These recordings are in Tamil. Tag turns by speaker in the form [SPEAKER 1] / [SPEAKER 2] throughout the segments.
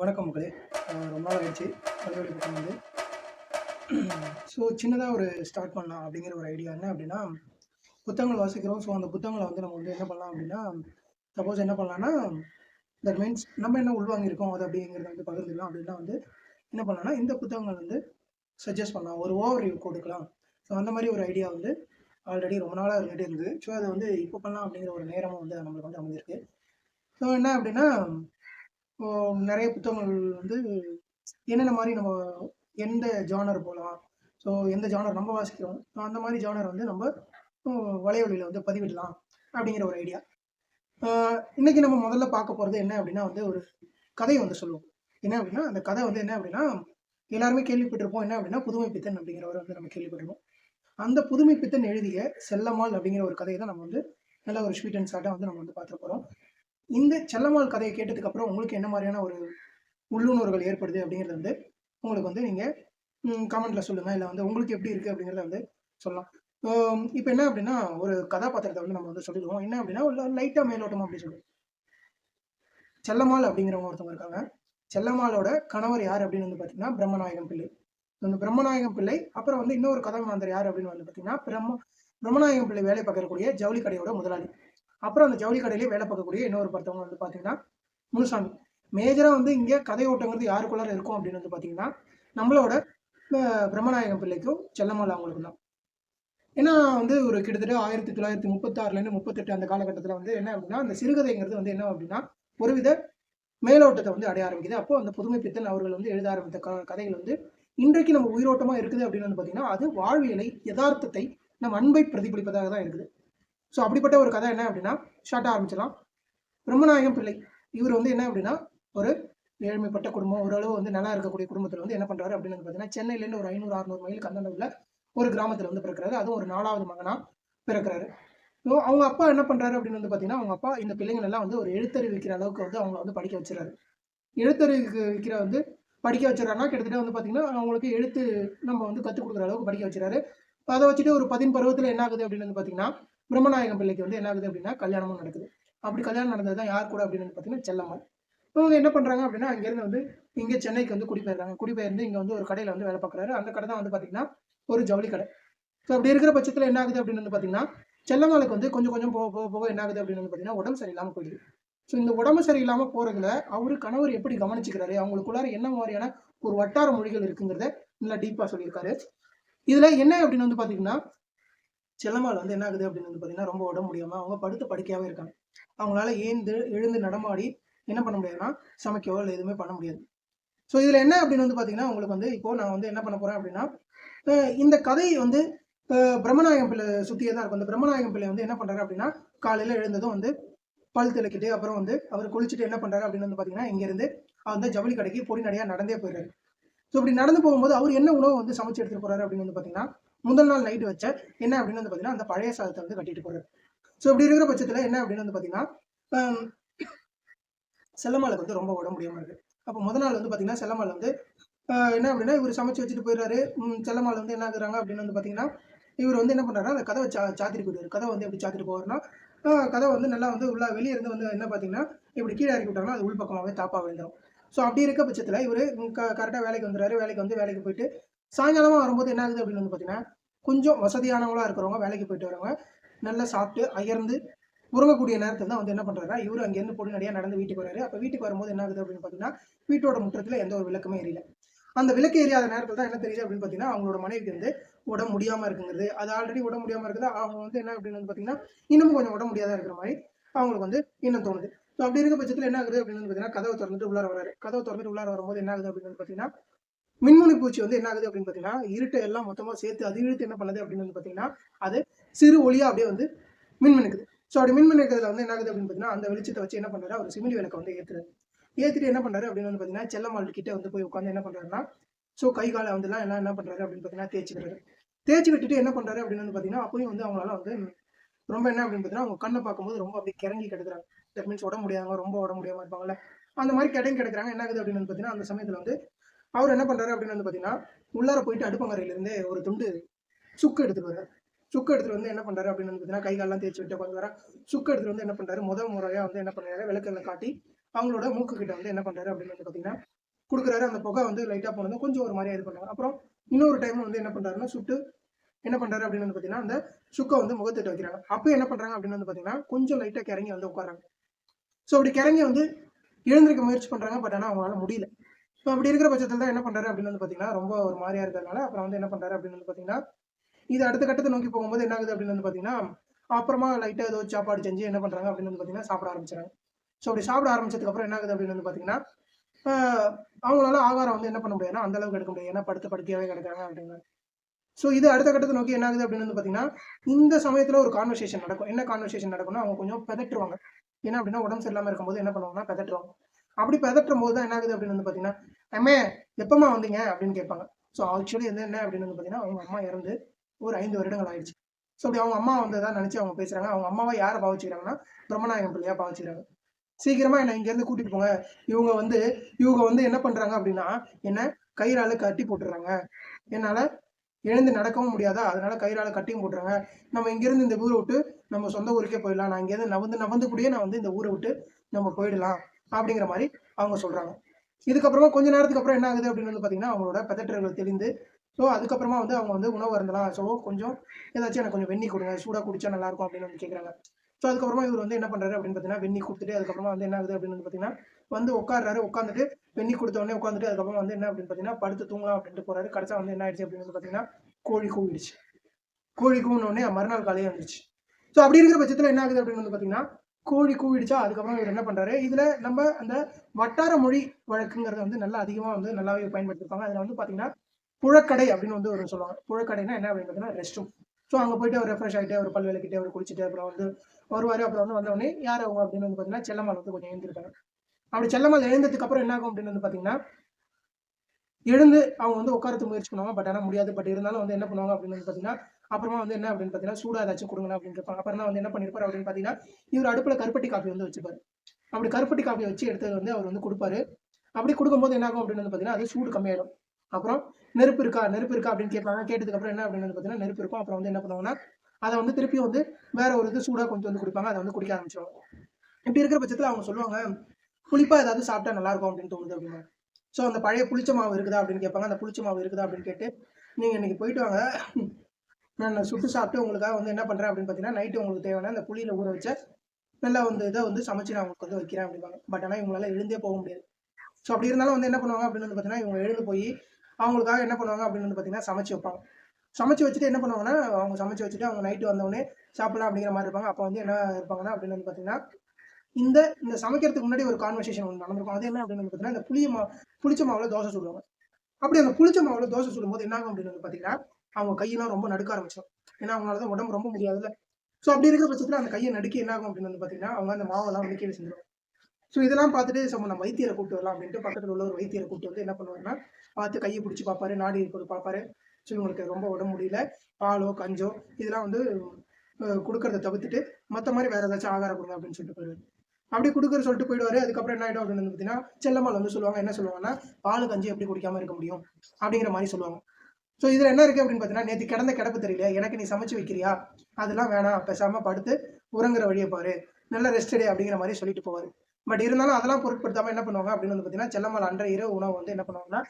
[SPEAKER 1] வணக்கம் மக்களே. ரொம்ப நாள் ஆயிடுச்சு பல்வேறு பக்கம் வந்து ஸோ சின்னதாக ஒரு ஸ்டார்ட் பண்ணலாம் அப்படிங்கிற ஒரு ஐடியா என்ன அப்படின்னா புத்தகங்கள் வாசிக்கிறோம். ஸோ அந்த புத்தகங்களை வந்து நம்ம வந்து என்ன பண்ணலாம் அப்படின்னா சப்போஸ் என்ன பண்ணலாம்னா தட் மீன்ஸ் நம்ம என்ன உள்வாங்கியிருக்கோம் அது அப்படிங்கிறத வந்து பகிர்ந்துக்கலாம். அப்படின்னா வந்து என்ன பண்ணலாம்னா இந்த புத்தகங்கள் வந்து சஜஸ்ட் பண்ணலாம். ஒரு ஓவர் ரிவ்யூ கொடுக்கலாம். ஸோ அந்த மாதிரி ஒரு ஐடியா வந்து ஆல்ரெடி ரொம்ப நாளாக இருந்துகிட்டே இருந்தது. ஸோ அதை வந்து இப்போ பண்ணலாம் அப்படிங்கிற ஒரு நேரமும் வந்து நம்மளுக்கு வந்து அமைஞ்சிருக்கு. ஸோ என்ன அப்படின்னா நிறைய புத்தகங்கள் வந்து என்னென்ன மாதிரி நம்ம எந்த ஜானர் போகலாம் ஸோ எந்த ஜானர் நம்ம வாசிக்கிறோம்? ஸோ அந்த மாதிரி ஜானர் வந்து நம்ம அஹ், வந்து பதிவிடலாம் அப்படிங்கிற ஒரு ஐடியா இன்னைக்கு நம்ம முதல்ல பார்க்க போகிறது என்ன அப்படின்னா வந்து ஒரு கதையை வந்து சொல்லுவோம். என்ன அப்படின்னா அந்த கதை வந்து என்ன அப்படின்னா எல்லாருமே கேள்விப்பட்டிருப்போம். என்ன அப்படின்னா புதுமை பித்தன் அப்படிங்கிறவர் வந்து நம்ம கேள்விப்பட்டிருப்போம். அந்த புதுமை பித்தன் எழுதிய செல்லம்மாள் அப்படிங்கிற ஒரு கதையை தான் நம்ம வந்து நல்ல ஒரு ஸ்வீட் அண்ட் சாட்டாக வந்து நம்ம வந்து பார்த்துருப்போம் இந்த செல்லம்மாள் கதையை கேட்டதுக்கு அப்புறம் உங்களுக்கு என்ன மாதிரியான ஒரு உள்ளுணர்வுகள் ஏற்படுது அப்படிங்கிறது வந்து உங்களுக்கு வந்து நீங்கள் கமெண்ட்டில் சொல்லுங்கள் இல்லை வந்து உங்களுக்கு எப்படி இருக்குது அப்படிங்கிறத வந்து சொல்லலாம். இப்போ என்ன அப்படின்னா ஒரு கதாபாத்திரத்தை வந்து நம்ம வந்து சொல்லிடுவோம். என்ன அப்படின்னா ஒரு லைட்டாக மேலோட்டம் அப்படி சொல்லுவோம். செல்லம்மாள் அப்படிங்கிறவங்க ஒருத்தவங்க இருக்காங்க. செல்லம்மாளோட கணவர் யார் அப்படின்னு வந்து பார்த்தீங்கன்னா பிரம்மநாயகம் பிள்ளை. அந்த பிரம்மநாயகம் பிள்ளை அப்புறம் வந்து இன்னொரு கதாபாத்திரம் யார் அப்படின்னு வந்து பார்த்தீங்கன்னா பிரம்ம பிரம்மநாயகம் பிள்ளை வேலை பார்க்கக்கூடிய ஜவுளி கடையோட முதலாளி. அப்புறம் அந்த ஜவுளி கடையிலே வேலை பார்க்கக்கூடிய இன்னொரு ஒருத்தவங்க வந்து பார்த்தீங்கன்னா முனுசாமி. மேஜராக வந்து இங்கே கதை ஓட்டங்கிறது யாருக்குள்ளார இருக்கும் அப்படின்னு வந்து பார்த்தீங்கன்னா நம்மளோட பிரம்மநாயகம் பிள்ளைக்கும் செல்லம்மாள் அவங்களுக்கு தான். ஏன்னா வந்து ஒரு கிட்டத்தட்ட ஆயிரத்தி தொள்ளாயிரத்தி முப்பத்தாறுலேருந்து முப்பத்தெட்டு அந்த காலகட்டத்தில் வந்து என்ன அப்படின்னா அந்த சிறுகதைங்கிறது வந்து என்ன அப்படின்னா ஒருவித மேலோட்டத்தை வந்து அடைய ஆரம்பிக்குது. அப்போ அந்த புதுமை பித்தன் அவர்கள் வந்து எழுத ஆரம்பித்த க கதைகள் வந்து இன்றைக்கு நம்ம உயிரோட்டமாக இருக்குது அப்படின்னு வந்து பார்த்தீங்கன்னா அது வாழ்வியலை யதார்த்தத்தை நம் அன்பை பிரதிபலிப்பதாக தான் இருக்குது. ஸோ அப்படிப்பட்ட ஒரு கதை என்ன அப்படின்னா ஷார்ட்டாக ஆரம்பிச்சலாம் பிரம்மநாயகம் பிள்ளை. இவர் வந்து என்ன அப்படின்னா ஒரு ஏழ்மைப்பட்ட குடும்பம் ஓரளவு வந்து நல்லா இருக்கக்கூடிய குடும்பத்தில் வந்து என்ன பண்ணுறாரு அப்படின்னு வந்து பார்த்தீங்கன்னா சென்னையிலேருந்து ஒரு ஐநூறு அறுநூறு மைலுக்கு கந்தண்ட உள்ள ஒரு கிராமத்தில் வந்து பிறக்கிறாரு. அதுவும் ஒரு நாலாவது மகனாக பிறக்கிறாரு. ஸோ அவங்க அப்பா என்ன பண்ணுறாரு அப்படின்னு வந்து பார்த்தீங்கன்னா அவங்க அப்பா இந்த பிள்ளைங்கள் எல்லாம் வந்து ஒரு எழுத்தறிவிக்கிற அளவுக்கு வந்து அவங்க வந்து படிக்க வச்சுறாரு எழுத்தறிவுக்கு வைக்கிற வந்து படிக்க வச்சுறாருன்னா கிட்டத்தட்ட வந்து பார்த்தீங்கன்னா அவங்களுக்கு எழுத்து நம்ம வந்து கற்றுக் கொடுக்குற அளவுக்கு படிக்க வச்சுறாரு அதை வச்சுட்டு ஒரு பதின் பருவத்தில் என்ன ஆகுது அப்படின்னு வந்து பார்த்தீங்கன்னா பிரம்மநாயகம் பிள்ளைக்கு வந்து என்ன ஆகுது அப்படின்னா கல்யாணமும் நடக்குது. அப்படி கல்யாணம் நடந்தது தான் யார் கூட அப்படின்னு பார்த்தீங்கன்னா செல்லம்மாள். இவங்க என்ன பண்ணுறாங்க அப்படின்னா அங்கேருந்து வந்து இங்கே சென்னைக்கு வந்து குடிபெயர்றாங்க. குடிபெயர்ந்து இங்கே வந்து ஒரு கடையில் வந்து வேலை பார்க்குறாரு அந்த கடை தான் வந்து பார்த்தீங்கன்னா ஒரு ஜவுளி கடை. ஸோ அப்படி இருக்கிற பட்சத்தில் என்ன ஆகுது அப்படின்னு வந்து பார்த்தீங்கன்னா செல்லம்மாளுக்கு வந்து கொஞ்சம் கொஞ்சம் போக போக போக என்ன ஆகுது அப்படின்னு வந்து பார்த்தீங்கன்னா உடம்பு சரியில்லாமல் போயிடுது. ஸோ இந்த உடம்பு சரியில்லாமல் போகிறதுல அவரு கணவர் எப்படி கவனிச்சுக்கிறாரு? அவங்களுக்குள்ளார என்ன மாதிரியான ஒரு வட்டார மொழிகள் இருக்குங்கிறத நல்லா டீப்பாக சொல்லியிருக்காரு. இதில் என்ன அப்படின்னு வந்து பார்த்தீங்கன்னா செல்லம்மாள் வந்து என்ன ஆகுது அப்படின்னு வந்து பார்த்தீங்கன்னா ரொம்ப உடம்பு முடியாமல் அவங்க படுத்து படுக்கையாகவே இருக்காங்க. அவங்களால ஏந்து எழுந்து நடமாடி என்ன பண்ண முடியாதுன்னா சமைக்கவோ இல்லை எதுவுமே பண்ண முடியாது. ஸோ இதில் என்ன அப்படின்னு வந்து பார்த்தீங்கன்னா உங்களுக்கு வந்து இப்போ நான் வந்து என்ன பண்ண போகிறேன் அப்படின்னா இந்த கதையை வந்து பிரம்மநாயகம் பிள்ளை சுற்றியே தான் இருக்கும். அந்த பிரம்மநாயகம் பிள்ளை வந்து என்ன பண்ணுறாரு அப்படின்னா காலையில் எழுந்ததும் வந்து பல் திளக்கிட்டு அப்புறம் வந்து அவர் குளிச்சுட்டு என்ன பண்ணுறாரு அப்படின்னு வந்து பார்த்தீங்கன்னா இங்கேருந்து அந்த ஜவுளி கடைக்கு பொடி நடையாக நடந்தே போயிடுறாரு. ஸோ இப்படி நடந்து போகும்போது அவர் என்ன உணவு வந்து சமைச்சு எடுத்துகிட்டு போறாரு அப்படின்னு வந்து பார்த்தீங்கன்னா முதல் நாள் நைட்டு வச்ச என்ன அப்படின்னு வந்து பார்த்தீங்கன்னா அந்த பழைய சாதத்தை வந்து கட்டிட்டு போறாரு. ஸோ இப்படி இருக்கிற பட்சத்தில் என்ன அப்படின்னு வந்து பார்த்தீங்கன்னா செல்லம்மாளுக்கு வந்து ரொம்ப உடம்பு முடியாமல் இருக்கு. அப்போ முதல் நாள் வந்து பார்த்தீங்கன்னா செல்லம்மாள் வந்து என்ன அப்படின்னா இவர் சமைச்சு வச்சுட்டு போயிடுறாரு. செல்லம்மாள் வந்து என்ன ஆகுறாங்க அப்படின்னு வந்து பார்த்தீங்கன்னா இவர் வந்து என்ன பண்ணுறாரு அந்த கதவை சா சாத்திட்டு போயிடுவார். கதை வந்து எப்படி சாத்திட்டு போவார்னா கதை வந்து நல்லா வந்து உள்ள வெளியே இருந்து வந்து என்ன பார்த்தீங்கன்னா இப்படி கீழே இறக்கி விட்டாங்கன்னா அது உள் பக்கமாகவே தாப்பாக விழுந்துடும் ஸோ அப்படி இருக்க பட்சத்தில் இவர் க கரெக்டாக வேலைக்கு வந்துடுறாரு. வேலைக்கு வந்து வேலைக்கு போயிட்டு சாயங்காலமாக வரும்போது என்ன ஆகுது அப்படின்னு வந்து பார்த்தீங்கன்னா கொஞ்சம் வசதியானவங்களா இருக்கிறவங்க வேலைக்கு போயிட்டு வரவங்க நல்லா சாப்பிட்டு அயர்ந்து உறங்கக்கூடிய நேரத்தில் தான் வந்து என்ன பண்ணுறாரு இவர் அங்கேருந்து பொடி நடியாக நடந்து வீட்டுக்கு வராரு. அப்போ வீட்டுக்கு வரும்போது என்ன ஆகுது அப்படின்னு பார்த்தீங்கன்னா வீட்டோட முற்றத்தில் எந்த ஒரு விளக்குமே எரியல. அந்த விளக்கு எரியாத நேரத்தில் தான் என்ன தெரியுது அப்படின்னு பார்த்தீங்கன்னா அவங்களோட மனைவிக்கு வந்து உடம்பு முடியாமல் இருக்குங்கிறது அது ஆல்ரெடி உடம்பு முடியாமல் இருக்குது. அவங்க வந்து என்ன அப்படின்னு வந்து பார்த்தீங்கன்னா இன்னமும் கொஞ்சம் உடம்பு முடியாத இருக்கிற மாதிரி அவங்களுக்கு வந்து இன்னும் தோணுது. ஸோ அப்படி இருக்க பட்சத்தில் என்ன ஆகுது அப்படின்னு வந்து பார்த்தீங்கன்னா கதவை திறந்துட்டு உள்ளார வராரு. கதவை திறந்துட்டு உள்ளார வரும்போது என்ன ஆகுது அப்படின்னு வந்து பார்த்தீங்கன்னா மின்முனி பூச்சி வந்து என்ன ஆகுது அப்படின்னு பார்த்தீங்கன்னா இருட்டை எல்லாம் மொத்தமாக சேர்த்து அது இழுத்து என்ன பண்ணுது அப்படின்னு வந்து பார்த்தீங்கன்னா அது சிறு ஒளியா அப்படியே வந்து மின்மினுக்குது. ஸோ அப்படி மின்மினுக்கிறதுல வந்து என்ன ஆகுது அப்படின்னு பார்த்தீங்கன்னா அந்த வெளிச்சத்தை வச்சு என்ன பண்ணுறாரு அவர் சிமிலி விளக்கை வந்து ஏற்றுறாரு ஏற்றிட்டு என்ன பண்ணுறாரு அப்படின்னு வந்து பார்த்தீங்கன்னா செல்லம்மாள் கிட்ட வந்து போய் உட்காந்து என்ன பண்ணுறாருன்னா ஸோ கை காலை வந்துலாம் எல்லாம் என்ன பண்ணுறாரு அப்படின்னு பார்த்தீங்கன்னா தேய்ச்சிக்கிறாரு தேய்ச்சி விட்டுட்டு என்ன பண்ணுறாரு அப்படின்னு வந்து பார்த்தீங்கன்னா அப்பயும் வந்து அவங்களால வந்து ரொம்ப என்ன அப்படின்னு பார்த்தீங்கன்னா அவங்க கண்ணை பார்க்கும்போது ரொம்ப அப்படியே கிறங்கி கிடக்குறாங்க. தட் மீன்ஸ் உடம்பு முடியாதவங்க ரொம்ப உடம்பு முடியாமல் இருப்பாங்கல்ல. அந்த மாதிரி கிடங்கி கிடக்குறாங்க. என்ன ஆகுது அப்படின்னு வந்து பார்த்தீங்கன்னா அந்த சமயத்தில் வந்து அவர் என்ன பண்ணுறாரு அப்படின்னு வந்து பார்த்தீங்கன்னா உள்ளார போயிட்டு அடுப்பங்கரையிலேருந்து ஒரு துண்டு சுக்கு எடுத்துட்டு வர்றாரு. சுக்கு எடுத்துட்டு வந்து என்ன பண்றாரு அப்படின்னு வந்து பார்த்தீங்கன்னா கை காலெல்லாம் தேய்ச்சி விட்டு உட்காந்து வர சுக்கு எடுத்துட்டு வந்து என்ன பண்றாரு? முதல் முறையா வந்து என்ன பண்றாரு? விளக்குகளை காட்டி அவங்களோட மூக்கு கிட்ட வந்து என்ன பண்றாரு அப்படின்னு வந்து பார்த்தீங்கன்னா கொடுக்குறாரு. அந்த புகை வந்து லைட்டாக போனதும் கொஞ்சம் ஒரு மாதிரியா இது பண்ணுவாங்க அப்புறம் இன்னொரு டைம் வந்து என்ன பண்ணுறாருன்னா சுட்டு என்ன பண்ணுறாரு அப்படின்னு வந்து பார்த்தீங்கன்னா அந்த சுக்கை வந்து முகத்திட்டு வைக்கிறாங்க. அப்போ என்ன பண்ணுறாங்க அப்படின்னு வந்து பார்த்தீங்கன்னா கொஞ்சம் லைட்டாக கிறங்கி வந்து உட்காராங்க ஸோ அப்படி கிறங்கி வந்து எழுந்திருக்க முயற்சி பண்ணுறாங்க பட் ஆனால் அவங்களால முடியல. ஸோ அப்படி இருக்கிற பட்சத்தில் தான் என்ன பண்ணுறாரு அப்படின்னு வந்து பார்த்தீங்கன்னா ரொம்ப ஒரு மாதிரியாக இருக்கிறதுனால அப்புறம் வந்து என்ன பண்ணுறாரு அப்படின்னு வந்து பார்த்தீங்கன்னா இது அடுத்த கட்டத்தை நோக்கி போகும்போது என்ன ஆகுது அப்படின்னு வந்து பார்த்தீங்கன்னா அப்புறமா லைட்டாக ஏதோ சாப்பாடு செஞ்சு என்ன பண்ணுறாங்க அப்படின்னு வந்து பார்த்தீங்கன்னா சாப்பிட ஆரம்பிச்சாங்க ஸோ அப்படி சாப்பிட ஆரம்பிச்சதுக்கப்புறம் என்ன ஆகுது அப்படின்னு வந்து பார்த்தீங்கன்னா அவங்களால ஆகாரம் வந்து என்ன பண்ண முடியாதுன்னா அந்த அளவுக்கு எடுக்க முடியாது. ஏன்னா படுத்த படுக்கையாவே கிடக்காங்க அப்படின்னு. ஸோ இது அடுத்த கட்டத்தை நோக்கி என்ன ஆகுது அப்படின்னு வந்து பார்த்தீங்கன்னா இந்த சமயத்தில் ஒரு கான்வர்சேஷன் நடக்கும். என்ன கான்வர்சேஷன் நடக்கும்னா அவங்க கொஞ்சம் பெதட்டுருவாங்க ஏன்னா அப்படின்னா உடம்பு சரியில்லாமல் இருக்கும்போது என்ன பண்ணுவாங்கன்னா பெதட்டுருவாங்க அப்படி பதற்றும் போது தான் என்ன ஆகுது அப்படின்னு வந்து பார்த்தீங்கன்னா அம்மே எப்பமா வந்தீங்க? அப்படின்னு கேட்பாங்க. ஸோ ஆக்சுவலி வந்து என்ன அப்படின்னு வந்து பார்த்தீங்கன்னா அவங்க அம்மா இறந்து ஒரு ஐந்து வருடங்கள் ஆயிடுச்சு. ஸோ அப்படி அவங்க அம்மா வந்ததா நினச்சி அவங்க பேசுகிறாங்க அவங்க அம்மாவை யாரை பாவிச்சுக்கிறாங்கன்னா பிரம்மநாயகம் பிள்ளையா பாவிச்சுக்கிறாங்க. சீக்கிரமாக என்னை இங்கேருந்து கூட்டிட்டு போங்க. இவங்க வந்து இவங்க வந்து என்ன பண்ணுறாங்க அப்படின்னா என்ன கயிறால கட்டி போட்டுறாங்க. என்னால் எழுந்து நடக்கவும் முடியாதா? அதனால கயிறால கட்டியும் போட்டுறாங்க. நம்ம இங்கேருந்து இந்த ஊரை விட்டு நம்ம சொந்த ஊருக்கே போயிடலாம். நான் இங்கேருந்து நவந்து நவந்து கூடயே நான் வந்து இந்த ஊரை விட்டு நம்ம போயிடலாம். அப்படிங்கிற மாதிரி அவங்க சொல்கிறாங்க இதுக்கப்புறமா கொஞ்ச நேரத்துக்கு அப்புறம் என்ன ஆகுது அப்படின்னு வந்து பார்த்தீங்கன்னா அவங்களோட பதற்றங்கள் தெளிந்து ஸோ அதுக்கப்புறமா வந்து அவங்க வந்து உணவு இருந்தலாம் ஸோ கொஞ்சம் ஏதாச்சும் எனக்கு கொஞ்சம் வெண்ணி கொடுங்க சூடாக குடிச்சா நல்லாயிருக்கும் அப்படின்னு வந்து கேட்குறாங்க ஸோ அதுக்கப்புறமா இவர் வந்து என்ன பண்ணுறாரு அப்படின்னு பார்த்தீங்கன்னா வெண்ணி கொடுத்துட்டு அதுக்கப்புறமா வந்து என்ன ஆகுது அப்படின்னு வந்து பார்த்தீங்கன்னா வந்து உட்காடுறாரு உட்காந்துட்டு வெண்ணி கொடுத்தோடனே உட்காந்துட்டு அதுக்கப்புறம் வந்து என்ன அப்படின்னு பார்த்தீங்கன்னா படுத்து தூங்கலாம் அப்படின்ட்டு போகிறாரு கடைசா வந்து என்ன ஆயிடுச்சு அப்படின்னு வந்து பார்த்தீங்கன்னா கோழி கூவிடுச்சு கோழி கூவின உடனே மறுநாள் காலையே வந்துச்சு ஸோ அப்படி இருக்கிற பட்சத்தில் என்ன ஆகுது அப்படின்னு வந்து பார்த்தீங்கன்னா கோழி கூவிடுச்சா அதுக்கப்புறம் இவர் என்ன பண்றாரு? இதுல நம்ம அந்த வட்டார மொழி வழக்குங்கிறத வந்து நல்லா அதிகமாக வந்து நல்லாவே பயன்படுத்திருப்பாங்க. அதில் வந்து பார்த்தீங்கன்னா புழக்கடை அப்படின்னு வந்து ஒரு சொல்லுவாங்க. புழக்கடைனா என்ன அப்படின்னு பார்த்தீங்கன்னா ரெஸ்ட் ரூம் ஸோ அங்கே போயிட்டு அவர் ரெஃப்ரெஷ் ஆகிட்டு அவர் பல் அவர் குளிச்சுட்டு அப்புறம் வந்து வருவார். அப்புறம் வந்து வந்த உடனே யார் அவங்க? அப்படின்னு வந்து பார்த்தீங்கன்னா செல்லம்மாள் வந்து கொஞ்சம் எழுந்திருக்காங்க. அப்படி செல்லம்மாள் எழுந்ததுக்கு அப்புறம் என்ன ஆகும் அப்படின்னு வந்து பார்த்தீங்கன்னா எழுந்து அவங்க வந்து உட்காரத்துக்கு முயற்சி பண்ணுவாங்க. பட் ஆனால் முடியாது. பட் இருந்தாலும் வந்து என்ன பண்ணுவாங்க அப்படின்னு வந்து பார்த்தீங்கன்னா அப்புறமா வந்து என்ன அப்படின்னு பார்த்தீங்கன்னா சூடாக ஏதாச்சும் கொடுங்க அப்படின்னு இருப்பாங்க அப்புறம் வந்து என்ன பண்ணிருப்பாரு அப்படின்னு பார்த்தீங்கன்னா இவர் அடுப்பில் கருப்பட்டி காஃபி வந்து வச்சுப்பாரு அப்படி கருப்பட்டி காஃபி வச்சு எடுத்தது வந்து அவர் வந்து கொடுப்பாரு. அப்படி கொடுக்கும்போது என்ன ஆகும் அப்படின்னு வந்து பார்த்தீங்கன்னா அது சூடு கம்மியாயிடும். அப்புறம் நெருப்பு இருக்கா நெருப்பு இருக்கா அப்படின்னு கேட்பாங்க. கேட்டதுக்கப்புறம் என்ன அப்படின்னு வந்து பார்த்தீங்கன்னா நெருப்பு இருக்கும். அப்புறம் வந்து என்ன பண்ணுவாங்கன்னா அதை வந்து திருப்பியும் வந்து வேற ஒரு இது சூடாக கொஞ்சம் வந்து குடிப்பாங்க. அதை வந்து குடிக்க ஆரம்பிச்சிருவாங்க. இப்படி இருக்கிற பட்சத்தில் அவங்க சொல்லுவாங்க புளிப்பாக ஏதாவது சாப்பிட்டா நல்லா இருக்கும் அப்படின்னு தோணுது அப்படின்னா. ஸோ அந்த பழைய புளிச்ச மாவு இருக்குதா அப்படின்னு கேட்பாங்க. அந்த புளிச்ச மாவு இருக்குதா அப்படின்னு கேட்டு நீங்கள் இன்னைக்கு போயிட்டு வாங்க. நான் சுட்டு சாப்பிட்டு உங்களுக்காக வந்து என்ன பண்ணுறேன் அப்படின்னு பார்த்தீங்கன்னா நைட்டு உங்களுக்கு தேவையான அந்த புளியில் ஊற வச்ச நல்லா வந்து இதை வந்து சமைச்சு நான் உங்களுக்கு வந்து வைக்கிறேன் அப்படிம்பாங்க. பட் ஆனால் இவங்களால எழுந்தே போக முடியாது. ஸோ அப்படி இருந்தாலும் வந்து என்ன பண்ணுவாங்க அப்படின்னு வந்து பார்த்தீங்கன்னா இவங்க எழுந்து போய் அவங்களுக்காக என்ன பண்ணுவாங்க அப்படின்னு வந்து பார்த்தீங்கன்னா சமைச்சு வைப்பாங்க. சமைச்சு வச்சுட்டு என்ன பண்ணுவாங்கன்னா அவங்க சமைச்சு வச்சுட்டு அவங்க நைட்டு வந்தவொடனே சாப்பிடலாம் அப்படிங்கிற மாதிரி இருப்பாங்க. அப்போ வந்து என்ன இருப்பாங்கன்னா அப்படின்னு வந்து பார்த்தீங்கன்னா இந்த இந்த சமைக்கிறதுக்கு முன்னாடி ஒரு கான்வர்சேஷன் ஒன்று நடந்திருக்கும். அது என்ன அப்படின்னு வந்து பார்த்தீங்கன்னா இந்த புளிய மா புளிச்ச மாவுல தோசை சுடுவாங்க. அப்படி அந்த புளிச்ச மாவுல தோசை சுடும்போது என்ன ஆகும் அப்படின்னு வந்து பார்த்தீங்கன்னா அவங்க கையெல்லாம் ரொம்ப நடுக்க ஆரம்பிச்சிடும் ஏன்னா அவங்களால தான் உடம்பு ரொம்ப முடியாதுல்ல. ஸோ அப்படி இருக்கிற பட்சத்தில் அந்த கையை நடுக்கி என்ன ஆகும் அப்படின்னு வந்து பார்த்தீங்கன்னா அவங்க அந்த மாவெல்லாம் வந்து கீழே செஞ்சிருவாங்க ஸோ இதெல்லாம் பார்த்துட்டு சம்ம நம்ம வைத்தியரை கூப்பிட்டு வரலாம் அப்படின்ட்டு பக்கத்தில் உள்ள ஒரு வைத்தியரை கூப்பிட்டு வந்து என்ன பண்ணுவாருன்னா பார்த்து கையை பிடிச்சி பார்ப்பாரு நாடி இருக்கிறது பார்ப்பாரு. ஸோ இவங்களுக்கு ரொம்ப உடம்பு முடியல. பாலோ கஞ்சோ இதெல்லாம் வந்து கொடுக்கறத தவிர்த்துட்டு மற்ற மாதிரி வேற ஏதாச்சும் ஆகாரம் கொடுங்க அப்படின்னு சொல்லிட்டு போயிடுவாரு. அப்படி கொடுக்குற சொல்லிட்டு போயிடுவாரு. அதுக்கப்புறம் என்ன ஆகிடும் அப்படின்னு வந்து பார்த்தீங்கன்னா செல்லம்மாள் வந்து சொல்லுவாங்க என்ன சொல்லுவாங்கன்னா பால் கஞ்சி எப்படி குடிக்காம இருக்க முடியும்? அப்படிங்கிற மாதிரி சொல்லுவாங்க. ஸோ இதில் என்ன இருக்கு அப்படின்னு பார்த்தீங்கன்னா நேற்று கிடந்த கிடப்பு தெரியல எனக்கு நீ சமைச்சு வைக்கிறியா? அதெல்லாம் வேணாம் பேசாம படுத்து உறங்குற வழியை பாரு. நல்ல ரெஸ்ட் டே அப்படிங்கிற மாதிரி சொல்லிட்டு போவார். பட் இருந்தாலும் அதெல்லாம் பொருட்படுத்தாம என்ன பண்ணுவாங்க அப்படின்னு வந்து பார்த்தீங்கன்னா செல்லம்மாள் அன்றைய இரவு உணவு வந்து என்ன பண்ணுவாங்கன்னா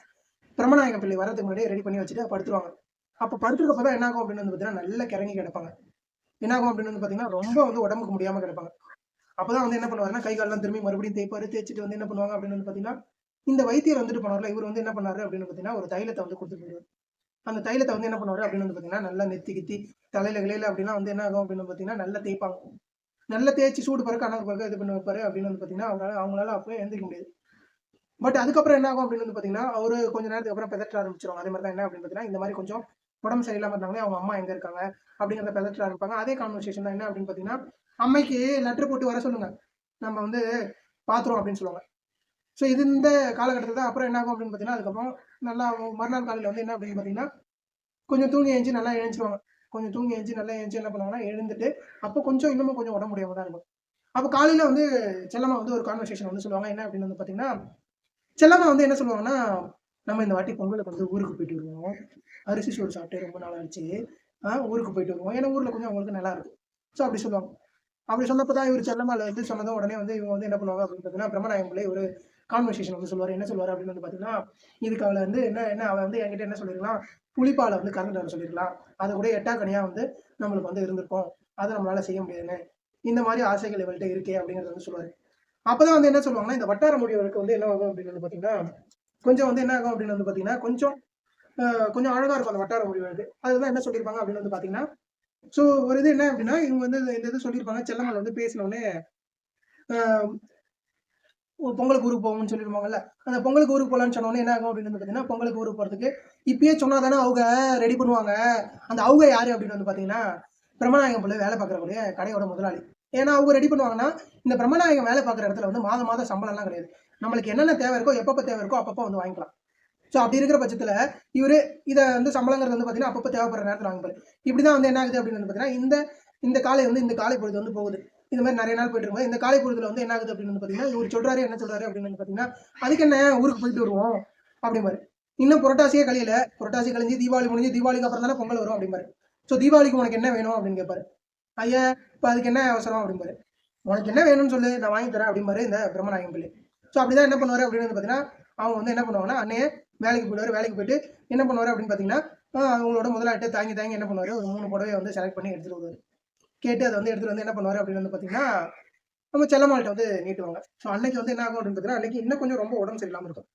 [SPEAKER 1] பிரம்மநாயகம் பிள்ளை வரதுக்கு முன்னாடியே ரெடி பண்ணி வச்சுட்டு படுத்துருவாங்க. அப்போ படுத்துருக்கப்போ தான் என்ன ஆகும் அப்படின்னு வந்து பார்த்தீங்கன்னா நல்லா கிறங்கி கிடப்பாங்க. என்ன ஆகும் அப்படின்னு வந்து பார்த்தீங்கன்னா ரொம்ப வந்து உடம்புக்கு முடியாம கிடப்பாங்க. அப்பதான் வந்து என்ன பண்ணுவாருன்னா கை காலெல்லாம் திரும்பி மறுபடியும் தேய்ப்பாரு. தேய்ச்சிட்டு வந்து என்ன பண்ணுவாங்க அப்படின்னு வந்து பார்த்தீங்கன்னா இந்த வைத்தியர் வந்துட்டு போனார்ல இவர் வந்து என்ன பண்ணாரு அப்படின்னு பார்த்தீங்கன்னா ஒரு தைலத்தை வந்து கொடுத்துட்டு அந்த தைலத்தை வந்து என்ன பண்ணுவாரு அப்படின்னு வந்து பார்த்தீங்கன்னா நல்லா நெத்தி கித்தி தலையில கிளையில அப்படின்னா வந்து என்ன ஆகும் அப்படின்னு பார்த்தீங்கன்னா நல்லா தேய்ப்பாங்க. நல்லா தேய்ச்சி சூடு பிறகு அனகு பிறகு இது பண்ண வைப்பாரு அப்படின்னு வந்து பார்த்தீங்கன்னா அவங்களால அவங்களால அப்போ எழுந்திரிக்க முடியாது. பட் அதுக்கப்புறம் என்ன ஆகும் அப்படின்னு வந்து பார்த்தீங்கன்னா அவரு கொஞ்ச நேரத்துக்கு அப்புறம் பெதற்ற ஆரம்பிச்சிருவாங்க. அதே மாதிரி தான் என்ன அப்படின்னு பார்த்தீங்கன்னா இந்த மாதிரி கொஞ்சம் உடம்பு சரியில்லாம இருந்தாங்களே அவங்க அம்மா எங்க இருக்காங்க அப்படிங்கிறத பெதற்ற ஆரம்பிப்பாங்க. அதே கான்வர்சேஷன் தான் என்ன அப்படின்னு பார்த்தீங்கன்னா அம்மைக்கு லெட்டர் போட்டு வர சொல்லுங்க. நம்ம வந்து பாத்துறோம் அப்படின்னு சொல்லுவாங்க. ஸோ இது இந்த காலகட்டத்தில் தான் அப்புறம் என்ன ஆகும் அப்படின்னு பார்த்தீங்கன்னா அதுக்கப்புறம் நல்லா மறுநாள் காலையில் வந்து என்ன அப்படின்னு பார்த்தீங்கன்னா கொஞ்சம் தூங்கி எழுந்து நல்லா எழுந்துருவாங்க. கொஞ்சம் தூங்கி எழுந்து நல்லா எழுந்து என்ன பண்ணுவாங்கன்னா எழுந்துட்டு அப்போ கொஞ்சம் இன்னமும் கொஞ்சம் உடம்பு முடியாமல் தான் இருக்கும். அப்போ காலையில் வந்து செல்லம்மா வந்து ஒரு கான்வர்சேஷன் வந்து சொல்லுவாங்க. என்ன அப்படின்னு வந்து பார்த்தீங்கன்னா செல்லம்மா வந்து என்ன சொல்லுவாங்கன்னா நம்ம இந்த வாட்டி பொங்கலுக்கு வந்து ஊருக்கு போயிட்டு வருவோம். அரிசி சோறு சாப்பிட்டு ரொம்ப நாள் ஆச்சு. ஊருக்கு போயிட்டு வருவோம். ஏன்னா ஊரில் கொஞ்சம் அவங்களுக்கு நல்லா இருக்கும். ஸோ அப்படி சொல்லுவாங்க. அப்படி சொன்னப்போ தான் இவர் செல்லம்மாவில் வந்து சொன்னதும் உடனே வந்து இவங்க வந்து என்ன பண்ணுவாங்க அப்படின்னு பார்த்தீங்கன்னா பிரம்மநாயகம் பிள்ளை ஒரு கான்வர்சேஷன் வந்து சொல்லுவார். என்ன சொல்லுவார் அப்படின்னு வந்து பார்த்தீங்கன்னா இதுக்கு அவளை வந்து என்ன என்ன அவள் வந்து என்கிட்ட என்ன சொல்லியிருக்கலாம்? புளிப்பாலை வந்து கறந்துட்டு வர சொல்லியிருக்கலாம். அதை கூட எட்டாக்கனியாக வந்து நம்மளுக்கு வந்து இருந்திருக்கும். அதை நம்மளால செய்ய முடியாதுன்னு. இந்த மாதிரி ஆசைகள் இவள்கிட்ட இருக்கே அப்படிங்கிறத வந்து சொல்லுவார். அப்போதான் வந்து என்ன சொல்லுவாங்கன்னா இந்த வட்டார முடிவுகளுக்கு வந்து என்ன ஆகும் அப்படின்னு வந்து பார்த்தீங்கன்னா கொஞ்சம் வந்து என்ன ஆகும் அப்படின்னு வந்து பார்த்தீங்கன்னா கொஞ்சம் ஆஹ், கொஞ்சம் அழகா இருக்கும் அந்த வட்டார முடிவுகளுக்கு அதுதான் என்ன சொல்லியிருப்பாங்க அப்படின்னு வந்து பார்த்தீங்கன்னா ஸோ ஒரு இது என்ன அப்படின்னா இவங்க வந்து இந்த இது சொல்லியிருப்பாங்க. செல்லம்மாள் வந்து பேசினோடனே பொங்கலுக்கு ஊருக்கு போவோம்னு சொல்லிருப்பாங்கல்ல. அந்த பொங்கலுக்கு ஊருக்கு போகலான்னு சொன்னோன்னே என்ன ஆகும் அப்படின்னு வந்து பார்த்தீங்கன்னா பொங்கலுக்கு ஊருக்கு போகிறதுக்கு இப்பயே சொன்னால் தானே அவங்க ரெடி பண்ணுவாங்க. அந்த அவங்க யாரு அப்படின்னு வந்து பார்த்தீங்கன்னா பிரம்மநாயகம் பிள்ளை வேலை பார்க்குறக்கூடிய கடையோட முதலாளி. ஏன்னா அவங்க ரெடி பண்ணுவாங்கன்னா இந்த பிரம்மநாயகம் வேலை பார்க்குற இடத்துல வந்து மாதம் மாதம் சம்பளம்லாம் கிடையாது. நம்மளுக்கு என்னென்ன தேவை இருக்கோ எப்பப்போ தேவை இருக்கோ அப்பப்போ வந்து வாங்கிக்கலாம். ஸோ அப்படி இருக்கிற பட்சத்தில் இவர் இதை வந்து சம்பளங்கிறது வந்து பார்த்தீங்கன்னா அப்பப்போ தேவைப்படுற நேரத்தில் வாங்கிப்பாரு. இப்படி தான் வந்து என்ன ஆகுது அப்படின்னு வந்து பார்த்தீங்கன்னா இந்த இந்த காலை வந்து இந்த காலை பொழுது வந்து போகுது. இந்த மாதிரி நிறைய நாள் போயிட்டு இருக்கும் இந்த காலை பொழுதுல வந்து என்ன ஆகுது அப்படின்னு வந்து பார்த்தீங்கன்னா இவர் சொல்றாரு என்ன சொல்றாரு அப்படின்னு வந்து பார்த்தீங்கன்னா அதுக்கு என்ன ஊருக்கு போயிட்டு வருவோம் அப்படிம்பாரு. இன்னும் புரட்டாசியே கழியல. புரட்டாசி கழிஞ்சு தீபாவளி முடிஞ்சு தீபாவளிக்கு அப்புறம் தானே பொங்கல் வரும் அப்படிம்பாரு. ஸோ தீபாவளிக்கு உனக்கு என்ன வேணும் அப்படின்னு கேட்பாரு ஐயா இப்போ அதுக்கு என்ன அவசரம் அப்படிம்பாரு. உனக்கு என்ன வேணும்னு சொல்லு நான் வாங்கி தரேன் அப்படிம்பாரு இந்த பிரம்மநாயகம் பிள்ளை. ஸோ அப்படிதான் என்ன பண்ணுவாரு அப்படின்னு வந்து பார்த்தீங்கன்னா அவங்க வந்து என்ன பண்ணுவாங்கன்னா அன்னையே வேலைக்கு போயிடுவார் வேலைக்கு போயிட்டு என்ன பண்ணுவாரு அப்படின்னு பார்த்தீங்கன்னா அவங்களோட முதலாட்டு தாங்கி தாங்கி என்ன பண்ணுவாரு? ஒரு மூணு புடவை வந்து செலக்ட் பண்ணி எடுத்துட்டு வருவாரு. கேட்டு அதை வந்து எடுத்துட்டு வந்து என்ன பண்ணுவாரு அப்படின்னு வந்து பார்த்தீங்கன்னா நம்ம செல்லம்மாள்கிட்ட வந்து நீட்டுவாங்க. ஸோ அன்னைக்கு வந்து என்ன ஆகும் அப்படின்னு பார்த்தீங்கன்னா அன்னைக்கு இன்னும் கொஞ்சம் ரொம்ப உடம்பு சரியில்லாமல் இருக்கும்.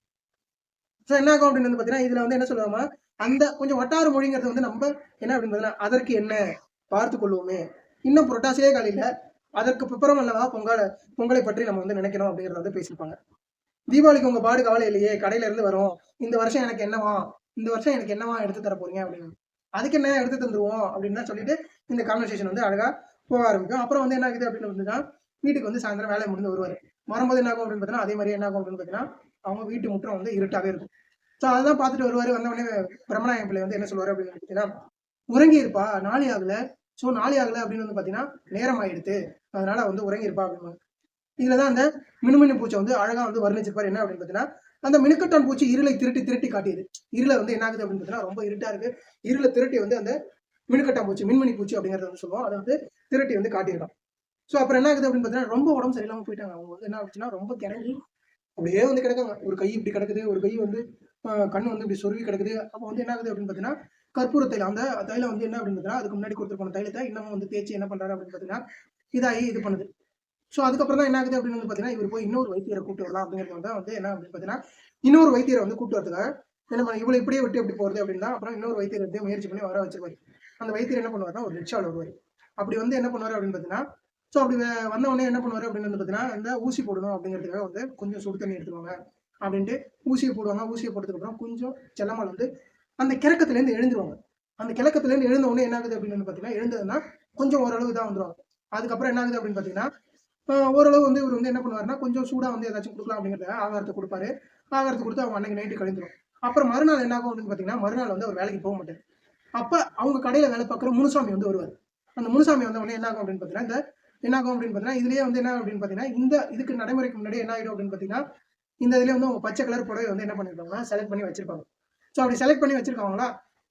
[SPEAKER 1] ஸோ என்ன ஆகும் அப்படின்னு வந்து பார்த்தீங்கன்னா இதில் வந்து என்ன சொல்லுவாங்க அந்த கொஞ்சம் வட்டார மொழிங்கிறது வந்து நம்ம என்ன அப்படின்னு பார்த்தீங்கன்னா அதற்கு என்ன பார்த்து கொள்வோமே. இன்னும் புரட்டாசியே காலையில் அதற்கு பிப்புறம் அல்லவா பொங்கல் பொங்கலை பற்றி நம்ம வந்து நினைக்கணும் அப்படிங்கிறத வந்து பேசியிருப்பாங்க. தீபாவளிக்கு உங்க பாடு கவலை இல்லையே கடையில இருந்து வரும். இந்த வருஷம் எனக்கு என்னவா இந்த வருஷம் எனக்கு என்னவா எடுத்து தர போறீங்க அப்படின்னு. அதுக்கு என்ன எடுத்து தந்துருவோம் அப்படின்னு தான் சொல்லிட்டு இந்த கான்வர்சேஷன் வந்து அழகா போக ஆரம்பிக்கும். அப்புறம் வந்து என்ன ஆகுது அப்படின்னு வந்துன்னா வீட்டுக்கு வந்து சாயந்தரம் வேலை முடிந்து வருவார். வரும்போது என்ன ஆகும் அப்படின்னு பார்த்தீங்கன்னா அதே மாதிரி என்ன ஆகும் அப்படின்னு பார்த்தீங்கன்னா அவங்க வீட்டு முற்றம் வந்து இருட்டாவே இருக்கும். ஸோ அதெல்லாம் பார்த்துட்டு வருவார். வந்த உடனே பிரம்மநாயகம் பிள்ளை வந்து என்ன சொல்லுவார் அப்படின்னு பார்த்தீங்கன்னா உறங்கி இருப்பா நாளை ஆகல. ஸோ நாளை ஆகல அப்படின்னு வந்து பார்த்தீங்கன்னா நேரம் ஆயிடுத்து. அதனால வந்து உறங்கியிருப்பா அப்படின்னு. இதுல தான் அந்த மினுமினு பூச்சை வந்து அழகா வந்து வர்ணிச்சிருப்பாரு. என்ன அப்படின்னு பார்த்தீங்கன்னா அந்த மினுக்கட்டான் பூச்சி இருளை திருட்டி திருட்டி காட்டியது. இருளை வந்து என்ன ஆகுது அப்படின்னு பார்த்தீங்கன்னா ரொம்ப இருட்டா இருக்கு. இருளை திருட்டி வந்து அந்த மினுக்கட்டான் பூச்சி மின்மினி பூச்சி அப்படிங்கறத வந்து சொல்லுவோம். அதை வந்து திருட்டி வந்து காட்டியிருக்கான். ஸோ அப்புறம் என்ன ஆகுது அப்படின்னு பார்த்தீங்கன்னா ரொம்ப உடம்பு சரியில்லாம போயிட்டாங்க. அவங்க வந்து என்ன ஆச்சுன்னா ரொம்ப கிடங்கி அப்படியே வந்து கிடக்காங்க. ஒரு கை இப்படி கிடக்குது. ஒரு கை வந்து கண்ணு வந்து இப்படி சொருவி கிடக்குது. அப்போ வந்து என்ன ஆகுது அப்படின்னு பார்த்தீங்கன்னா கற்பூர தைலம் அந்த தைலம் வந்து என்ன அப்படின்னு பார்த்தீங்கன்னா அதுக்கு முன்னாடி கொடுத்துருப்பான தைலத்தை இன்னமும் வந்து தேய்ச்சி என்ன பண்றாரு அப்படின்னு பார்த்தீங்கன்னா இதாகி இது பண்ணுது. ஸோ அதுக்கப்புறம் தான் என்ன ஆகுது அப்படின்னு வந்து பார்த்தீங்கன்னா இவர் போய் இன்னொரு வைத்தியரை கூப்பிட்டு வரலாம் அப்படிங்கிறது வந்து வந்து என்ன அப்படின்னு பார்த்தீங்கன்னா இன்னொரு வைத்தியரை வந்து கூப்பிட்டு வரதுக்காக என்ன பண்ண இவ்வளோ இப்படியே விட்டு எப்படி போகிறது அப்படின்னா அப்புறம் இன்னொரு வைத்தியர் வந்து முயற்சி பண்ணி வர வச்சிருவாரு. அந்த வைத்தியர் என்ன பண்ணுவாருன்னா ஒரு ரிக்ஷாவில் வருவார். அப்படி வந்து என்ன பண்ணுவார் அப்படின்னு பார்த்தீங்கன்னா ஸோ அப்படி வந்த உடனே என்ன பண்ணுவார் அப்படின்னு வந்து பார்த்தீங்கன்னா இந்த ஊசி போடணும் அப்படிங்கிறதுக்காக வந்து கொஞ்சம் சுடு தண்ணி எடுத்துருவாங்க அப்படின்ட்டு ஊசியை போடுவாங்க. ஊசியை போட்டதுக்கப்புறம் கொஞ்சம் செல்லமால் வந்து அந்த கிழக்கத்துலேருந்து எழுந்துருவாங்க. அந்த கிழக்கத்துலேருந்து எழுந்த உடனே என்ன ஆகுது அப்படின்னு வந்து பார்த்தீங்கன்னா எழுந்ததுன்னா கொஞ்சம் ஓரளவு தான் வந்துருவாங்க அதுக்கப்புறம் என்ன ஆகுது அப்படின்னு பார்த்தீங்கன்னா ஓரளவு வந்து இவர் வந்து என்ன பண்ணுவாருன்னா கொஞ்சம் சூடாக வந்து ஏதாச்சும் கொடுக்கலாம் அப்படிங்கிறத ஆகாரத்தை கொடுப்பாரு. ஆகாரத்தை கொடுத்து அவங்க அன்னைக்கு நைட்டு கழிந்துடும் அப்புறம் மறுநாள் என்ன ஆகும் அப்படின்னு பார்த்தீங்கன்னா மறுநாள் வந்து அவர் வேலைக்கு போக மாட்டார். அப்போ அவங்க கடையில் வேலை பார்க்குற முனுசாமி வந்து வருவார். அந்த முனுசாமி வந்த உடனே என்ன ஆகும் அப்படின்னு பார்த்தீங்கன்னா இந்த என்ன ஆகும் அப்படின்னு பார்த்தீங்கன்னா இதுலேயே வந்து என்ன அப்படின்னு பார்த்தீங்கன்னா இந்த இதுக்கு நடைமுறைக்கு முன்னாடி என்ன ஆகிடும் அப்படின்னு பார்த்தீங்கன்னா இந்த இதுலேயே வந்து அவங்க பச்சை கலர் புடவை வந்து என்ன பண்ணிருக்காங்கன்னா செலக்ட் பண்ணி வச்சிருப்பாங்க. ஸோ அப்படி செலக்ட் பண்ணி வச்சிருக்காங்களா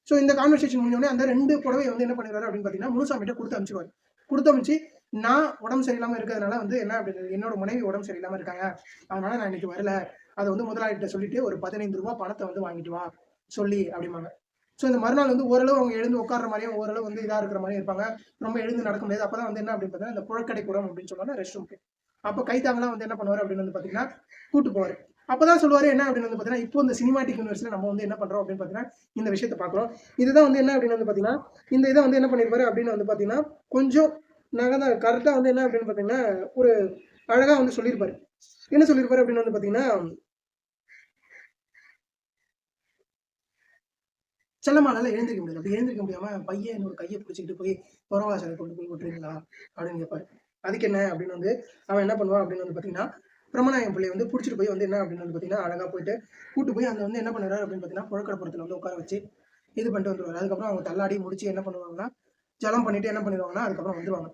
[SPEAKER 1] ஸோ இந்த கான்வர்சேஷன் முடிஞ்சோடனே அந்த ரெண்டு புடவை வந்து என்ன பண்ணிடுவாரு அப்படின்னு பார்த்தீங்கன்னா முனுசாமிகிட்ட கொடுத்து அனுப்பிச்சிருவாரு. கொடுத்து அனுப்பிச்சு நான் உடம்பு சரியில்லாமல் இருக்கிறதுனால வந்து என்ன அப்படி என்னோட மனைவி உடம்பு சரியில்லாமல் இருக்காங்க. அதனால நான் இன்னைக்கு வரல. அதை வந்து முதலாளிகிட்ட சொல்லிட்டு ஒரு பதினைந்து ரூபாய் பணத்தை வந்து வாங்கிட்டு வா. சொல்லி அப்படிம்பாங்க. ஸோ இந்த மறுநாள் வந்து ஓரளவு அவங்க எழுந்து உட்கார்ற மாதிரியும் ஓரளவு வந்து இதாக இருக்கிற மாதிரியும் இருப்பாங்க. ரொம்ப எழுந்து நடக்க முடியாது. அப்பதான் வந்து என்ன அப்படின்னு பார்த்தீங்கன்னா இந்த புழக்கடை புறம் அப்படின்னு சொல்லுவாங்க ரெஸ்ட் ரூம்க்கு அப்போ கைத்தாங்கலாம் வந்து என்ன பண்ணுவார் அப்படின்னு வந்து பார்த்தீங்கன்னா கூட்டு போவார். அப்போ தான் சொல்லுவார் என்ன அப்படின்னு வந்து பார்த்தீங்கன்னா இப்போ இந்த சினிமாட்டிக் யூனிவர்ஸில் நம்ம வந்து என்ன பண்ணுறோம் அப்படின்னு பார்த்தீங்கன்னா இந்த விஷயத்தை பார்க்குறோம். இதுதான் வந்து என்ன அப்படின்னு வந்து பார்த்தீங்கன்னா இந்த இதை வந்து என்ன பண்ணிருப்பாரு அப்படின்னு வந்து பார்த்தீங்கன்னா கொஞ்சம் நாங்கள் தான் கரெக்டாக வந்து என்ன அப்படின்னு பார்த்தீங்கன்னா ஒரு அழகாக வந்து சொல்லியிருப்பாரு. என்ன சொல்லியிருப்பார் அப்படின்னு வந்து பார்த்தீங்கன்னா செல்லம்மானால எழுந்திருக்க முடியாது. அப்படி எழுந்திருக்க முடியாம பையன் என்னோட கையை பிடிச்சிக்கிட்டு போய் புறவாசலை கொண்டு போய் விட்டுறீங்களா அப்படின்னு கேட்பாரு. அதுக்கு என்ன அப்படின்னு வந்து அவன் என்ன பண்ணுவான் அப்படின்னு வந்து பார்த்தீங்கன்னா பிரமநாயம் பிள்ளை வந்து பிடிச்சிட்டு போய் வந்து என்ன அப்படின்னு வந்து பார்த்தீங்கன்னா அழகாக போயிட்டு கூட்டு போய் அந்த வந்து என்ன பண்ணுறாரு அப்படின்னு பார்த்தீங்கன்னா புழக்கடப்புறத்தில் வந்து உட்கார வச்சு இது பண்ணிட்டு வந்துருவாரு. அதுக்கப்புறம் அவங்க தள்ளாடி முடிச்சு என்ன பண்ணுவாங்கன்னா ஜலம் பண்ணிட்டு என்ன பண்ணிடுவாங்கன்னா அதுக்கப்புறம் வந்துருவாங்க.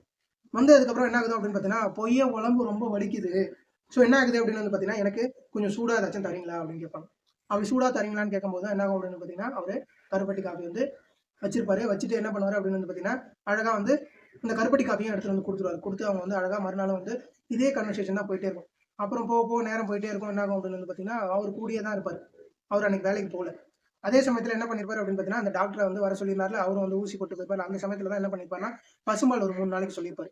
[SPEAKER 1] வந்ததுக்கப்புறம் என்ன ஆகுது அப்படின்னு பார்த்தீங்கன்னா பொய்ய உடம்பு ரொம்ப வலிக்குது. ஸோ என்ன ஆகுது அப்படின்னு வந்து பார்த்தீங்கன்னா எனக்கு கொஞ்சம் சூடாக ஏதாச்சும் தரீங்களா அப்படின்னு கேட்பாங்க. அப்படி சூடாக தரீங்களான்னு கேட்கும்போது என்ன ஆகும் அப்படின்னு பார்த்தீங்கன்னா அவர் கருப்பட்டி காஃபி வந்து வச்சிருப்பாரு. வச்சுட்டு என்ன பண்ணுவார் அப்படின்னு வந்து பார்த்தீங்கன்னா அழகாக வந்து இந்த கருப்பட்டி காஃபியும் எடுத்துகிட்டு வந்து கொடுத்துருவாரு. கொடுத்து அவங்க வந்து அழகாக மறுநாள் வந்து இதே கன்வர்சேஷன் தான் போயிட்டே இருக்கும். அப்புறம் போக போக நேரம் போயிட்டே இருக்கும். என்ன ஆகும் அப்படின்னு வந்து பார்த்தீங்கன்னா அவர் கூடியே தான் இருப்பார். அவர் அன்னைக்கு வேலைக்கு போகல. அதே சமயத்தில் என்ன பண்ணிருப்பாரு அப்படின்னு பார்த்தீங்கன்னா அந்த டாக்டரை வந்து வர சொல்லியிருந்தாருல அவரும் வந்து ஊசி போட்டு போயிருப்பாரு அந்த சமயத்தில் தான் என்ன பண்ணிருப்பாருன்னா பசுமால் ஒரு மூணு நாளைக்கு சொல்லியிருப்பாரு.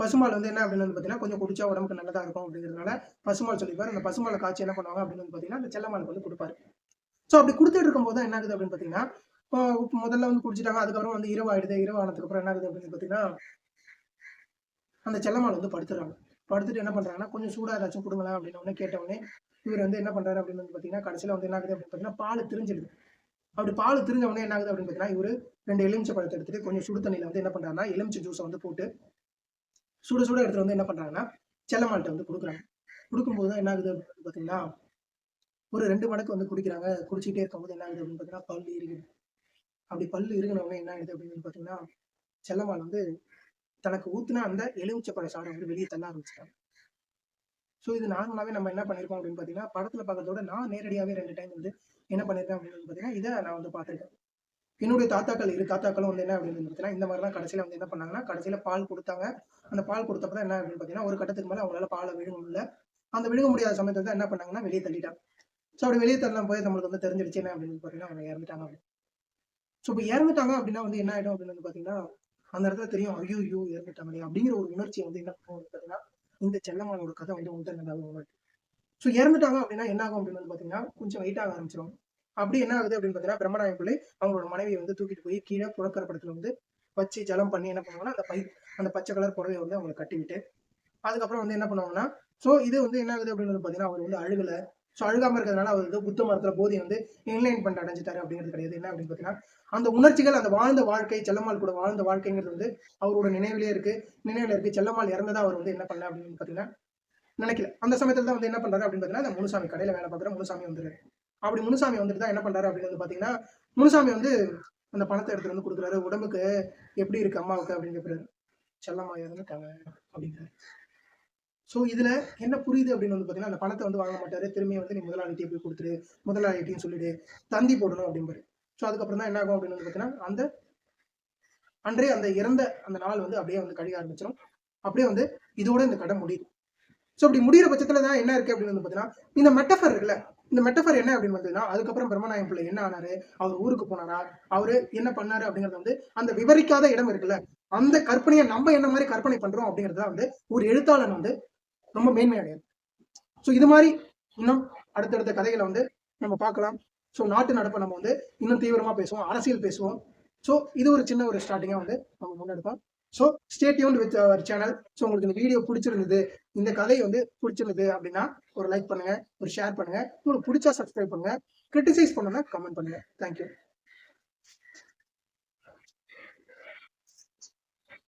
[SPEAKER 1] பசுமால் வந்து என்ன அப்படின்னு வந்து பார்த்தீங்கன்னா கொஞ்சம் குடிச்சா உடம்புக்கு நல்லதாக இருக்கும் அப்படிங்கிறதுனால பசுமால் சொல்லிப்பார். அந்த பசுமாலை காய்ச்சி என்ன பண்ணுவாங்க அப்படின்னு வந்து பார்த்தீங்கன்னா அந்த செல்லமாலுக்கு வந்து கொடுப்பாரு. ஸோ அப்படி கொடுத்துட்டு இருக்கும்போது தான் என்ன ஆகுது அப்படின்னு பார்த்தீங்கன்னா இப்போ முதல்ல வந்து குடிச்சிட்டாங்க அதுக்கப்புறம் வந்து இரவு ஆயிடுது. இரவு ஆனதுக்கு அப்புறம் என்ன ஆகுது அப்படின்னு பார்த்தீங்கன்னா அந்த செல்லமால் வந்து படுத்துறாங்க. படுத்துட்டு என்ன பண்றாங்கன்னா கொஞ்சம் சூடாக ஏதாச்சும் கொடுங்களேன் அப்படின்னு உடனே கேட்டவுடனே இவர் வந்து என்ன பண்றாரு அப்படின்னு வந்து பார்த்தீங்கன்னா கடைசியில் வந்து என்ன ஆகுது அப்படின்னு பார்த்தீங்கன்னா பால் திரிஞ்சிடுது. அப்படி பால் திரிஞ்ச உடனே என்ன ஆகுது அப்படின்னு பார்த்தீங்கன்னா இவரு ரெண்டு எலுமிச்சை பழத்தை எடுத்துட்டு கொஞ்சம் சுடு தண்ணியில் வந்து என்ன பண்றாருன்னா எலுமிச்சை ஜூஸை வந்து போட்டு சுட சுட எடுத்துகிட்டு வந்து என்ன பண்றாங்கன்னா செல்லம்மாள்கிட்ட வந்து கொடுக்குறாங்க. கொடுக்கும்போது தான் என்ன ஆகுது அப்படின்னு பார்த்தீங்கன்னா ஒரு ரெண்டு மடக்கு வந்து குடிக்கிறாங்க. குடிச்சிட்டே இருக்கும்போது என்ன ஆகுது அப்படின்னு பார்த்தீங்கன்னா பல்லு இருக்குது அப்படி பல்லு இருக்கிறவங்க என்ன ஆகுது அப்படின்னு பார்த்தீங்கன்னா செல்லம்மாள் வந்து தனக்கு ஊற்றுனா அந்த எலுமிச்சை பழ வந்து வெளியே தள்ள ஆரம்பிச்சிட்டாங்க. ஸோ இது நார்மலாகவே நம்ம என்ன பண்ணியிருக்கோம் அப்படின்னு பார்த்தீங்கன்னா படத்தில் பார்க்கறதோட நான் நேரடியாகவே ரெண்டு டைம் வந்து என்ன பண்ணியிருக்கேன் அப்படின்னு பார்த்தீங்கன்னா இதை நான் வந்து பார்த்துருக்கேன். என்னுடைய தாத்தாக்கள் இரு தாத்தாக்களும் வந்து என்ன அப்படின்னு பார்த்தீங்கன்னா இந்த மாதிரிலாம் கடைசியில் வந்து என்ன பண்ணாங்கன்னா கடைசியில் பால் கொடுத்தாங்க. அந்த பால் கொடுத்தப்ப தான் என்ன அப்படின்னு பார்த்தீங்கன்னா ஒரு கட்டத்துக்கு மேலே அவங்களால பாலை விழுங்க முடியல. அந்த விழுங்க முடியாத சமயத்தில் தான் என்ன பண்ணாங்கன்னா வெளியே தள்ளிட்டாங்க. ஸோ அப்படி வெளியே தள்ளலாம் போய் நம்மளுக்கு வந்து தெரிஞ்சிருச்சு என்ன அப்படின்னு பார்த்தீங்கன்னா அவங்க இறந்துட்டாங்க ஸோ இப்போ இறந்துட்டாங்க அப்படின்னா வந்து என்ன ஆகிடும் அப்படின்னு வந்து பார்த்தீங்கன்னா அந்த இடத்துல தெரியும் ஐயோ ஐயோ இறந்துட்டாங்களே அப்படிங்கிற ஒரு உணர்ச்சியை வந்து என்ன பண்ணுவோம் பார்த்தீங்கன்னா இந்த செல்லம்மானோட கதை வந்து உங்கள்கிட்ட நல்லா ஸோ இறந்துட்டாங்க அப்படின்னா என்ன ஆகும் அப்படின்னு வந்து பார்த்தீங்கன்னா கொஞ்சம் வெயிட் ஆக ஆரம்பிச்சிடும் அப்படி என்ன ஆகுது அப்படின்னு பார்த்தீங்கன்னா பிரம்மநாயகம் பிள்ளை அவங்களோட மனைவியை வந்து தூக்கிட்டு போய் கீழே புழக்கர படத்துல வந்து வச்சு ஜலம் பண்ணி என்ன பண்ணுவாங்கன்னா அந்த பை அந்த பச்சை கலர் புடவையை வந்து அவங்களை கட்டிவிட்டு அதுக்கப்புறம் வந்து என்ன பண்ணுவாங்கன்னா ஸோ இது வந்து என்ன ஆகுது அப்படின்னு பார்த்தீங்கன்னா அவர் வந்து அழுகலை. ஸோ அழுகாம இருக்கிறதுனால அவர் வந்து புத்த மரத்துல போதி வந்து இன்லைன் பண்ணிட்டு அடைஞ்சிட்டாரு அப்படிங்கிறது கிடையாது. என்ன அப்படின்னு பார்த்தீங்கன்னா அந்த உணர்ச்சிகள் அந்த வாழ்ந்த வாழ்க்கை செல்லம்மாள் கூட வாழ்ந்த வாழ்க்கைங்கிறது வந்து அவரோட நினைவிலே இருக்கு. நினைவில் இருக்கு. செல்லம்மாள் இறந்ததா அவர் வந்து என்ன பண்ணல அப்படின்னு பார்த்தீங்கன்னா நினைக்கல. அந்த சமயத்தில் தான் வந்து என்ன பண்ணுறாரு அப்படின்னு பார்த்தீங்கன்னா அந்த முனுசாமி கடையில் வேலை பார்க்குற முனுசாமி வந்துடுறாரு. அப்படி முனுசாமி வந்துட்டு தான் என்ன பண்றாரு அப்படின்னு வந்து பார்த்தீங்கன்னா முனுசாமி வந்து அந்த பணத்தை எடுத்துட்டு வந்து கொடுக்குறாரு. உடம்புக்கு எப்படி இருக்கு அம்மாவுக்கு அப்படின்னு கேட்குறாரு செல்லம்மா இருந்துட்டாங்க அப்படிங்கிறாரு ஸோ இதுல என்ன புரியுது அப்படின்னு வந்து பார்த்தீங்கன்னா அந்த பணத்தை வந்து வாங்க மாட்டாரு. திரும்பி வந்து நீ முதலாளிகிட்டே போய் கொடுத்துரு முதலாளிகிட்டையும் சொல்லிடு தந்தி போடணும் அப்படிம்பாரு. ஸோ அதுக்கப்புறம் தான் என்ன ஆகும் அப்படின்னு வந்து பார்த்தீங்கன்னா அந்த அன்றே அந்த இறந்த அந்த நாள் வந்து அப்படியே வந்து கழிய ஆரம்பிச்சிடும் அப்படியே வந்து இதோட இந்த கடை முடியுது. ஸோ அப்படி முடிகிற பட்சத்தில் தான் என்ன இருக்கு அப்படின்னு வந்து பார்த்தீங்கன்னா இந்த மெட்டஃபர் இருக்குல்ல இந்த மெட்டஃபர் என்ன அப்படின்னு பார்த்தீங்கன்னா அதுக்கப்புறம் பிரம்மநாயகம் பிள்ளை என்ன ஆனாரு? அவர் ஊருக்கு போனாரா? அவரு என்ன பண்ணாரு அப்படிங்கறது வந்து அந்த விவரிக்காத இடம் இருக்குல்ல அந்த கற்பனையை நம்ம என்ன மாதிரி கற்பனை பண்றோம் அப்படிங்கறத வந்து ஒரு எழுத்தாளன் வந்து ரொம்ப மேன்மையடையாது ஸோ இது மாதிரி இன்னும் அடுத்தடுத்த கதைகளை வந்து நம்ம பார்க்கலாம். ஸோ நாட்டு நடப்பை நம்ம வந்து இன்னும் தீவிரமாக பேசுவோம் அரசியல் பேசுவோம். ஸோ இது ஒரு சின்ன ஒரு ஸ்டார்டிங்காக வந்து நம்ம முன்னெடுப்போம். So stay tuned with our channel so உங்களுக்கு இந்த வீடியோ பிடிச்சிருந்தது இந்த கதை வந்து பிடிச்சிருந்தது அப்படின்னா ஒரு லைக் பண்ணுங்க ஒரு ஷேர் பண்ணுங்க. உங்களுக்கு பிடிச்சா சப்ஸ்கிரைப் பண்ணுங்க. கிரிட்டிசைஸ் பண்ணுன்னா கமெண்ட் பண்ணுங்க. தேங்க்யூ